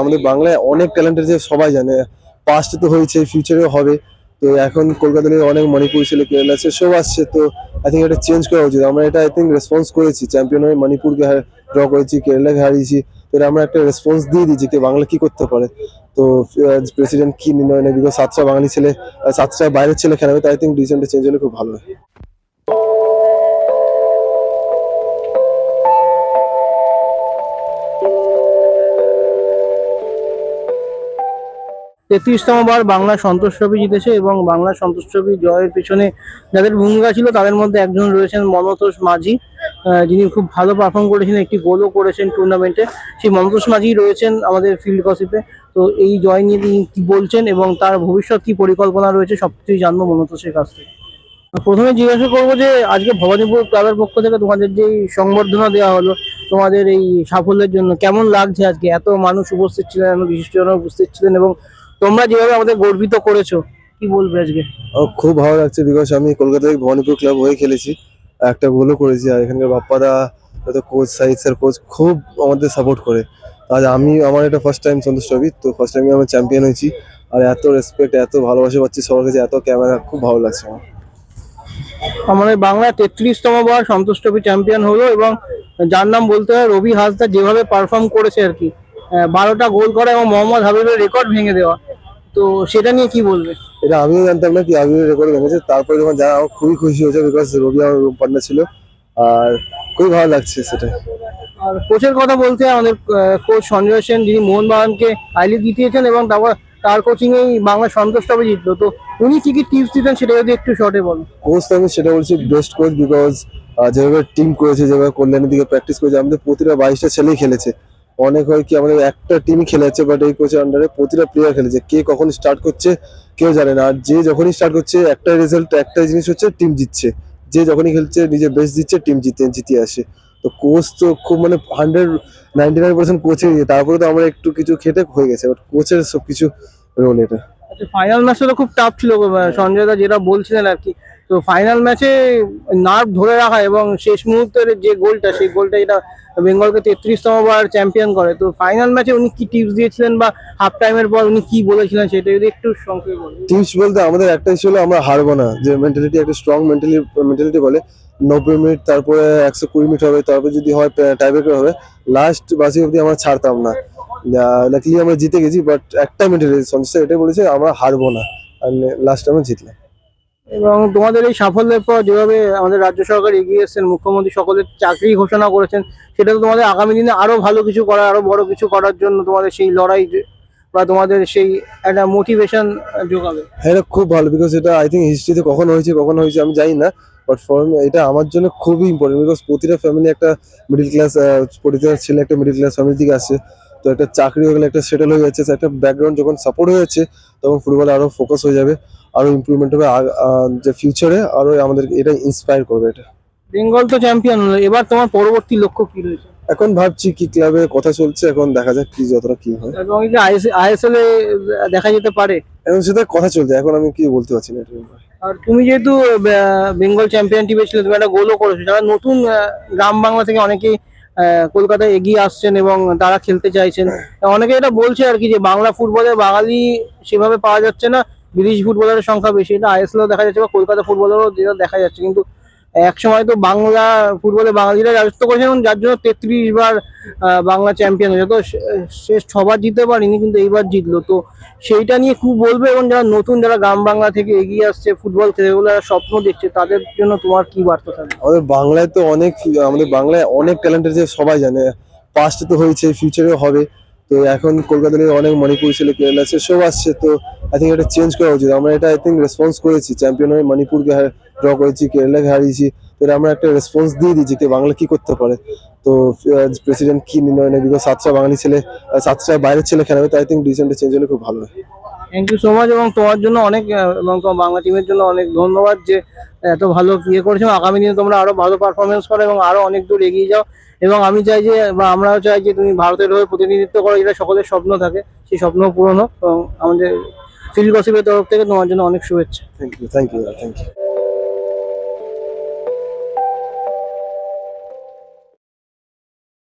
আমাদের বাংলায় অনেক ট্যালেন্টের যে সবাই জানে। পাস্টে তো হয়েছে ফিউচারেও হবে। তো এখন কলকাতা থেকে অনেক মণিপুর ছেলে কেরালা আছে সব আসছে। তো আই থিঙ্ক এটা চেঞ্জ করা উচিত। আমরা এটা আই থিঙ্ক রেসপন্স করেছি। চ্যাম্পিয়ন হয়ে মণিপুরকে ড্র করেছি, কেরালাকে হারিয়েছি। তো এটা আমরা একটা রেসপন্স দিয়ে দিয়েছি যে বাংলা কি করতে পারে। তো প্রেসিডেন্ট কি নির্ণয় নেয় বিকজ সাতটা বাঙালি ছেলে, সাতটা বাইরের ছেলে খেলাবে তো আই থিঙ্ক ডিসিশনটা চেঞ্জ হলে খুব ভালো হয়। তেত্রিশতম বার বাংলা সন্তোষ ট্রফি জিতেছে এবং বাংলা সন্তোষ ট্রফি জয়ের পেছনে যাদের ভূমিকা ছিল তাদের মধ্যে একজন রয়েছেন মনতোষ মাঝি যিনি খুব ভালো পারফর্ম করেছেন, একটি গোলও করেছেন টুর্নামেন্টে সেই মনতোষ মাঝি রয়েছেন আমাদের ফিল্ড কসিপে তো এই জয় নিয়ে তিনি কি বলছেন এবং তার ভবিষ্যৎ কি পরিকল্পনা রয়েছে সব কিছুই জানব মনতোষের কাছ থেকে। প্রথমে জিজ্ঞাসা করব যে, আজকে ভবানীপুর ক্লাবের পক্ষ থেকে তোমাদের যে সংবর্ধনা দেওয়া হলো, তোমাদের এই সাফল্যের জন্য কেমন লাগছে আজকে? এত মানুষ উপস্থিত ছিলেন বিশিষ্টজন উপস্থিত ছিলেন এবং তোমরা যেভাবে আমাদের গর্বিত করেছ কি বলবে আজকে? খুব ভালো লাগছে বিকজ আমি কলকাতা থেকে ভবানীপুর ক্লাব হয়ে খেলেছি। একটা গোলও করেছি আর এখানকার বাপ্পাদা কোচ সাইদ স্যার কোচ খুব আমাদের সাপোর্ট করে। আজ আমি আমার এটা ফার্স্ট টাইম সন্তোষ ট্রফি তো ফার্স্ট টাইমে আমি চ্যাম্পিয়ন হয়েছি। আর এত রেসপেক্ট এত ভালোবাসা পাচ্ছি সবার কাছে এত ক্যামেরা খুব ভালো লাগছে আমার। আমাদের বাংলা তেত্রিশতম বার সন্তোষ ট্রফি চ্যাম্পিয়ন হলো এবং যার নাম বলতে হয় রবি হাসদা যেভাবে পারফর্ম করেছে আর কি। বারোটা গোল করা এবং মোহাম্মদ হাবিবের রেকর্ড ভেঙে দেওয়া। তো সেটা নিয়ে কি বলবে? এটা আমিও জানতাম না কি আমিও রেকর্ড ভেঙেছে তারপরে যখন জানা আমার খুবই খুশি হয়েছে বিকজ রবি আমার পান্ডা ছিল। আর খুবই ভালো লাগছে সেটা। আর কোচের কথা বলতে আমাদের কোচ সঞ্জয় সেন যিনি মোহনবাগানকে আইলি জিতিয়েছেন এবং তারপর তার কোচিং এই বাংলা সন্তোষ ট্রফি জিতলো। তো উনি কি কি টিপস দিতেন সেটা যদি একটু শর্টে বলো। কোচ তো আমি সেটা বলছি বেস্ট কোচ বিকজ যেভাবে টিম করেছে যেভাবে কল্যাণের দিকে প্র্যাকটিস করেছে আমাদের প্রতিটা বাইশটা ছেলেই খেলেছে। অনেক হয় কি, আমাদের একটা টিমই খেলে যাচ্ছে বাট এই কোচের আন্ডারে প্রতিটা প্লেয়ার খেলেছে। কে কখন স্টার্ট করছে, কেউ জানে না। আর যে যখনই স্টার্ট করছে একটা রেজাল্ট একটা জিনিস হচ্ছে টিম জিতছে। যে যখনই খেলছে নিজে বেস্ট দিচ্ছে টিম জিতে জিতে আসে। তো কোচ তো খুব মানে হান্ড্রেড নাইনটি নাইন পার্সেন্ট কোচের তারপরে তো আমরা একটু কিছু খেটে হয়ে গেছে বাট কোচের সবকিছু রোল এটা। আচ্ছা ফাইনাল ম্যাচটা তো খুব টাফ ছিল সঞ্জয় দা যেটা বলছিলেন আর কি। তো ফাইনাল ম্যাচে নার্ভ ধরে রাখা এবং শেষ মুহূর্তের যে গোলটা, সেই গোলটা যেটা বেঙ্গলকে তেত্রিশতম বার চ্যাম্পিয়ন করে, তো ফাইনাল ম্যাচে উনি কি টিপস দিয়েছিলেন বা হাফ টাইমের পর উনি কি বলেছিলেন সেটা যদি একটু সংক্ষেপে টিপস বলতে আমাদের একটাই ছিল, আমরা হারবো না। যে মেন্টালিটি একটা স্ট্রং মেন্টালি মেন্টালিটি বলে, নব্বই মিনিট, তারপরে একশো কুড়ি মিনিট হবে, তারপরে যদি হয় টাইব্রেকার হবে লাস্ট বাসি অবধি আমরা ছাড়তাম না। লাকিলি আমরা জিতে গেছি বাট একটা মেন্টালিটি স্যার এটাই বলেছে, আমরা হারবো না। আর লাস্ট আমরা জিতলাম। এবং তোমাদের এই সাফল্যের পর যেভাবে আমাদের রাজ্য সরকার এগিয়ে এসেছেন, মুখ্যমন্ত্রী সকলের চাকরি ঘোষণা করেছেন, সেটা তো তোমাদের আগামী দিনে আরও ভালো কিছু করার, আরও বড় কিছু করার জন্য তোমাদের সেই লড়াই বা তোমাদের সেই একটা মোটিভেশন যোগাবে এটা খুব ভালো বিকজ এটা আই থিঙ্ক হিস্ট্রিতে কখন হয়েছে কখন হয়েছে, আমি জানি না বাট ফর এটা আমার জন্য খুবই ইম্পর্টেন্ট বিকজ প্রতিটা ফ্যামিলি একটা মিডিল ক্লাস প্রতিটা ছেলে একটা মিডিল ক্লাস ফ্যামিলি থেকে আসছে। তো একটা চাকরি হয়ে গেলে একটা সেটেল হয়ে যাচ্ছে একটা ব্যাকগ্রাউন্ড যখন সাপোর্ট হয়ে যাচ্ছে তখন ফুটবলে আরও ফোকাস হয়ে যাবে আরও ইমপ্রুভমেন্ট হবে যে ফিউচারে আরও আমাদের এটা ইন্সপায়ার করবে এটা। বেঙ্গল তো চ্যাম্পিয়ন হলো এবার তোমার পরবর্তী লক্ষ্য কি রয়েছে? এখন ভাবছি কি ক্লাবে কথা চলছে এখন দেখা যাক কি যতটা কি হয়। এবং আইএসএল এ দেখা যেতে পারে? এখন সেটা কথা চলছে এখন আমি কি বলতে পারছি না আর তুমি যেহেতু বেঙ্গল চ্যাম্পিয়ন টিমে ছিলে তুমি একটা গোলও করেছ যারা নতুন গ্রাম বাংলা থেকে অনেকেই কলকাতায় এগিয়ে আসছেন এবং তারা খেলতে চাইছেন। অনেকে এটা বলছে আর কি যে বাংলা ফুটবলে বাঙালি সেভাবে পাওয়া যাচ্ছে না, বিদেশি ফুটবলারের সংখ্যা বেশি। এটা আইএসএলও দেখা যাচ্ছে বা কলকাতা ফুটবলেরও যেটা দেখা যাচ্ছে। কিন্তু এক সময় তো বাংলা, ফুটবলে বাঙালিরা রাজত্ব করেছেন এবং যার জন্য তেত্রিশ বার বাংলা চ্যাম্পিয়ন হয়েছে। তো শেষ ছবার জিততে পারিনি, কিন্তু এইবার জিতলো। তো সেইটা নিয়ে খুব বলবে এবং যারা নতুন, যারা গ্রাম বাংলা থেকে এগিয়ে আসছে, ফুটবল খেলে ওগুলো স্বপ্ন দেখছে, তাদের জন্য তোমার কি বার্তা থাকবে? আমাদের বাংলায় তো অনেক, আমাদের বাংলায় অনেক ট্যালেন্টের যে সবাই জানে। পাস্টে তো হয়েছে ফিউচারেও হবে। তো এখন কলকাতা অনেক মণিপুর ছেলে কেরালা আছে, সব আসছে। তো আই থিঙ্ক এটা চেঞ্জ করা উচিত। আমরা এটা আই থিঙ্ক রেসপন্স করেছি চ্যাম্পিয়ন হয়ে মণিপুরকে ড্র করেছি, কেরালাকে হারিয়েছি। তো এটা আমরা একটা রেসপন্স দিয়ে দিয়েছি যে বাংলা কি করতে পারে। তো প্রেসিডেন্ট কি নির্ণয় নেয়? বিকজ সাতটা বাঙালি ছেলে সাতটা বাইরের ছেলে খেলাবে তো আই থিঙ্ক ডিসিশনটা চেঞ্জ হলে খুব ভালো হয়। থ্যাংক ইউ সো মাচ এবং তোমার জন্য অনেক এবং তোমার বাংলা টিমের জন্য অনেক ধন্যবাদ যে এত ভালো ইয়ে করেছ। আগামী দিনে তোমরা আরও ভালো পারফরমেন্স করো এবং আরও অনেক দূর এগিয়ে যাও। এবং আমি চাই যে, বা আমরাও চাই যে তুমি ভারতের হয়ে প্রতিনিধিত্ব করো, যেটা সকলের স্বপ্ন থাকে। সেই স্বপ্ন পূরণ হোক এবং আমাদের ফিল্ড গসিপের তরফ থেকে তোমার জন্য অনেক শুভেচ্ছা। Thank you thank you thank you